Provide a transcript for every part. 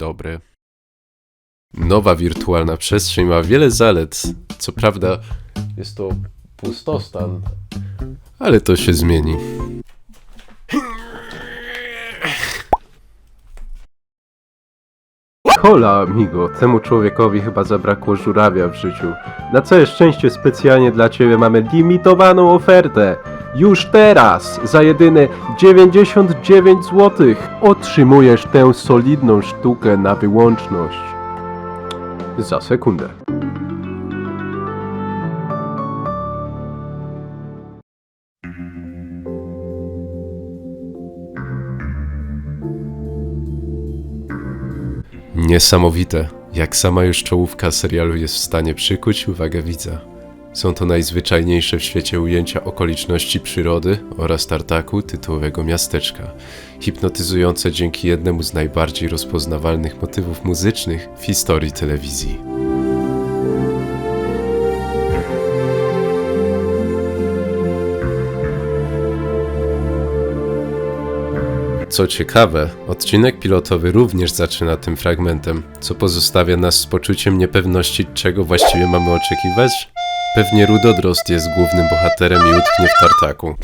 dobre. Nowa wirtualna przestrzeń ma wiele zalet. Co prawda, jest to pustostan, ale to się zmieni. Hola, amigo. Temu człowiekowi chyba zabrakło żurawia w życiu. Na całe szczęście specjalnie dla ciebie mamy limitowaną ofertę. Już teraz, za jedyne 99 zł, otrzymujesz tę solidną sztukę na wyłączność. Za sekundę. Niesamowite, jak sama już czołówka serialu jest w stanie przykuć uwagę widza. Są to najzwyczajniejsze w świecie ujęcia okoliczności przyrody oraz tartaku tytułowego miasteczka, hipnotyzujące dzięki jednemu z najbardziej rozpoznawalnych motywów muzycznych w historii telewizji. Co ciekawe, odcinek pilotowy również zaczyna tym fragmentem, co pozostawia nas z poczuciem niepewności, czego właściwie mamy oczekiwać. Pewnie Rudodrost jest głównym bohaterem i utknie w tartaku.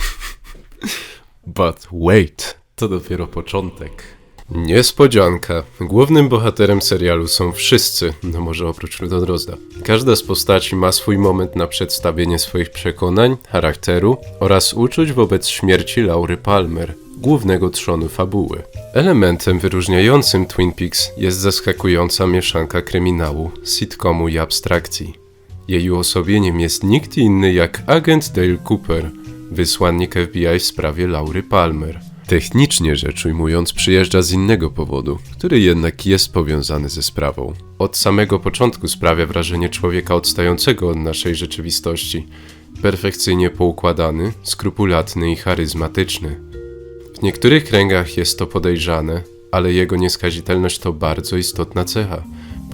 But wait, to dopiero początek. Niespodzianka. Głównym bohaterem serialu są wszyscy, no może oprócz Rudodrozda. Każda z postaci ma swój moment na przedstawienie swoich przekonań, charakteru oraz uczuć wobec śmierci Laury Palmer, głównego trzonu fabuły. Elementem wyróżniającym Twin Peaks jest zaskakująca mieszanka kryminału, sitcomu i abstrakcji. Jej uosobieniem jest nikt inny jak agent Dale Cooper, wysłannik FBI w sprawie Laury Palmer. Technicznie rzecz ujmując, przyjeżdża z innego powodu, który jednak jest powiązany ze sprawą. Od samego początku sprawia wrażenie człowieka odstającego od naszej rzeczywistości, perfekcyjnie poukładany, skrupulatny i charyzmatyczny. W niektórych kręgach jest to podejrzane, ale jego nieskazitelność to bardzo istotna cecha,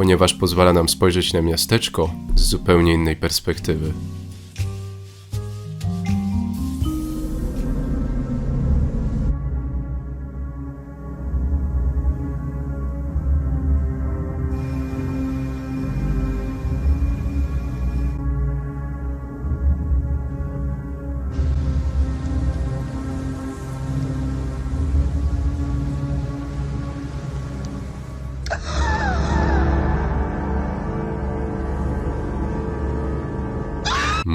ponieważ pozwala nam spojrzeć na miasteczko z zupełnie innej perspektywy.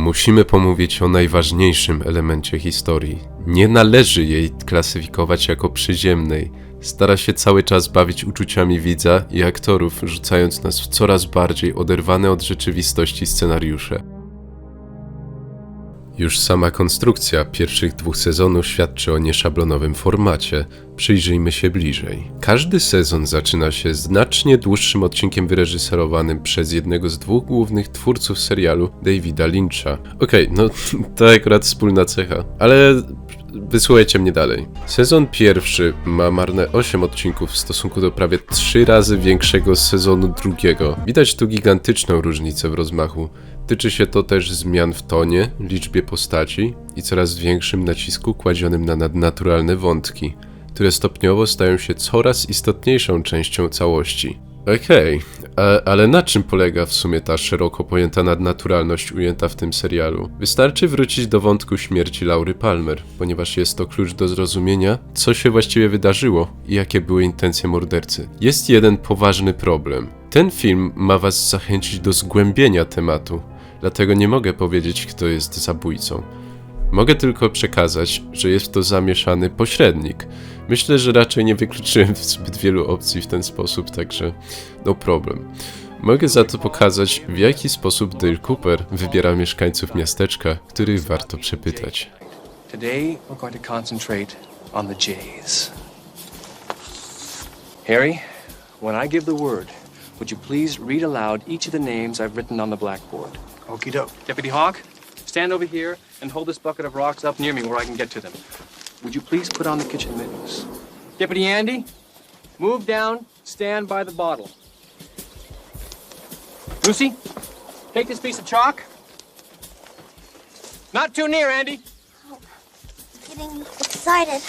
Musimy pomówić o najważniejszym elemencie historii. Nie należy jej klasyfikować jako przyziemnej. Stara się cały czas bawić uczuciami widza i aktorów, rzucając nas w coraz bardziej oderwane od rzeczywistości scenariusze. Już sama konstrukcja pierwszych dwóch sezonów świadczy o nieszablonowym formacie. Przyjrzyjmy się bliżej. Każdy sezon zaczyna się znacznie dłuższym odcinkiem wyreżyserowanym przez jednego z dwóch głównych twórców serialu, Davida Lyncha. Okej, no to akurat wspólna cecha, ale wysłuchajcie mnie dalej. Sezon pierwszy ma marne 8 odcinków w stosunku do prawie 3 razy większego sezonu drugiego. Widać tu gigantyczną różnicę w rozmachu. Tyczy się to też zmian w tonie, liczbie postaci i coraz większym nacisku kładzionym na nadnaturalne wątki, które stopniowo stają się coraz istotniejszą częścią całości. Okej, a- ale na czym polega w sumie ta szeroko pojęta nadnaturalność ujęta w tym serialu? Wystarczy wrócić do wątku śmierci Laury Palmer, ponieważ jest to klucz do zrozumienia, co się właściwie wydarzyło i jakie były intencje mordercy. Jest jeden poważny problem. Ten film ma was zachęcić do zgłębienia tematu, dlatego nie mogę powiedzieć, kto jest zabójcą. Mogę tylko przekazać, że jest to zamieszany pośrednik. Myślę, że raczej nie wykluczyłem zbyt wielu opcji w ten sposób, także no problem. Mogę za to pokazać, w jaki sposób Dale Cooper wybiera mieszkańców miasteczka, których warto przepytać. Today, we're going to concentrate on the J's. Harry, when I give the word, would you please read aloud each of the names I've written on the blackboard? Okie doke. Deputy Hawk, stand over here and hold this bucket of rocks up near me where I can get to them. Would you please put on the kitchen mittens? Deputy Andy, move down, stand by the bottle. Lucy, take this piece of chalk. Not too near, Andy. Oh, I'm getting excited.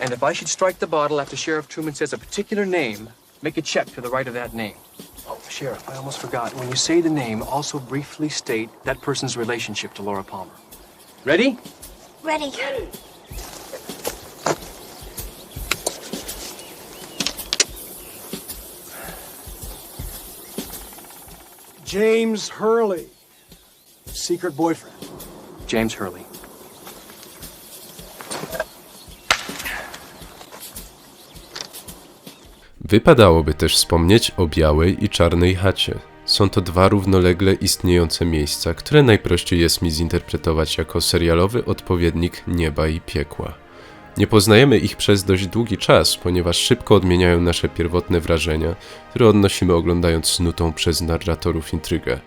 And if I should strike the bottle after Sheriff Truman says a particular name, make a check to the right of that name. Oh, Sheriff, I almost forgot. When you say the name, also briefly state that person's relationship to Laura Palmer. Ready? Ready. James Hurley, secret boyfriend. James Hurley. Wypadałoby też wspomnieć o białej i czarnej chacie. Są to dwa równolegle istniejące miejsca, które najprościej jest mi zinterpretować jako serialowy odpowiednik nieba i piekła. Nie poznajemy ich przez dość długi czas, ponieważ szybko odmieniają nasze pierwotne wrażenia, które odnosimy oglądając snutą przez narratorów intrygę.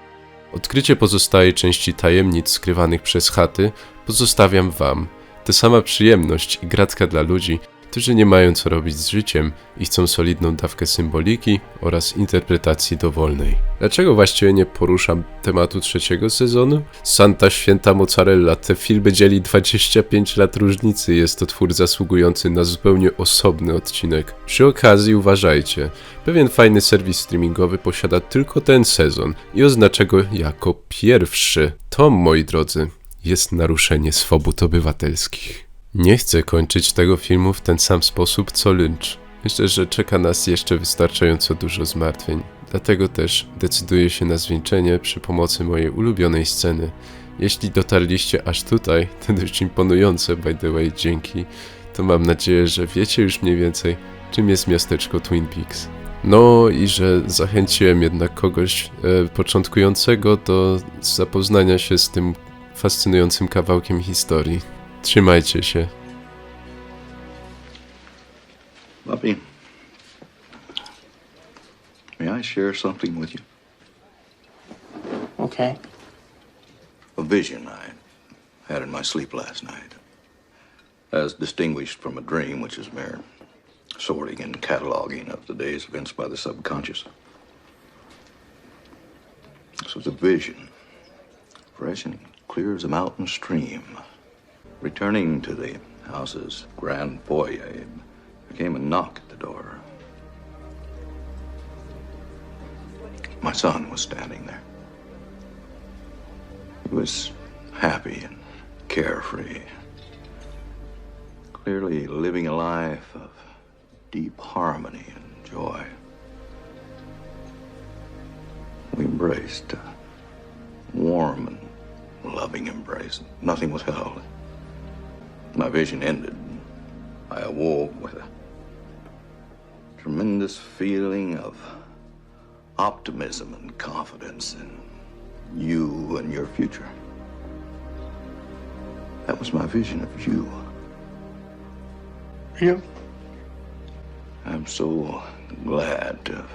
Odkrycie pozostałej części tajemnic skrywanych przez chaty pozostawiam Wam. To sama przyjemność i gratka dla ludzi, którzy nie mają co robić z życiem i chcą solidną dawkę symboliki oraz interpretacji dowolnej. Dlaczego właściwie nie poruszam tematu trzeciego sezonu? Santa Święta Mozzarella, te filmy dzieli 25 lat różnicy, jest to twór zasługujący na zupełnie osobny odcinek. Przy okazji uważajcie, pewien fajny serwis streamingowy posiada tylko ten sezon i oznacza go jako pierwszy. To, moi drodzy, jest naruszenie swobód obywatelskich. Nie chcę kończyć tego filmu w ten sam sposób co Lynch. Myślę, że czeka nas jeszcze wystarczająco dużo zmartwień. Dlatego też decyduję się na zwieńczenie przy pomocy mojej ulubionej sceny. Jeśli dotarliście aż tutaj, to dość imponujące, by the way, dzięki. To mam nadzieję, że wiecie już mniej więcej, czym jest miasteczko Twin Peaks. No i że zachęciłem jednak kogoś e, początkującego do zapoznania się z tym fascynującym kawałkiem historii. Trzymajcie się. Puppy, may I share something with you? Okay. A vision I had in my sleep last night, as distinguished from a dream, which is mere sorting and cataloging of the day's events by the subconscious. This was a vision, fresh and clear as a mountain stream. Returning to the house's grand foyer, there came a knock at the door. My son was standing there. He was happy and carefree, clearly living a life of deep harmony and joy. We embraced a warm and loving embrace. Nothing was held. My vision ended. I awoke with a tremendous feeling of optimism and confidence in you and your future. That was my vision of you. You? I'm so glad to have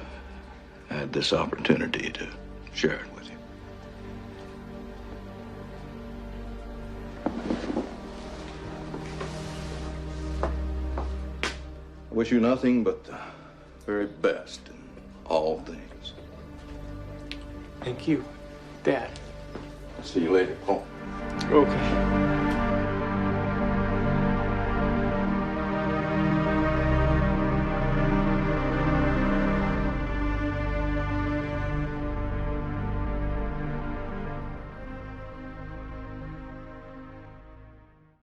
had this opportunity to share it I wish you nothing but the very best in all things. Thank you, Dad. See you later, Paul. Okay.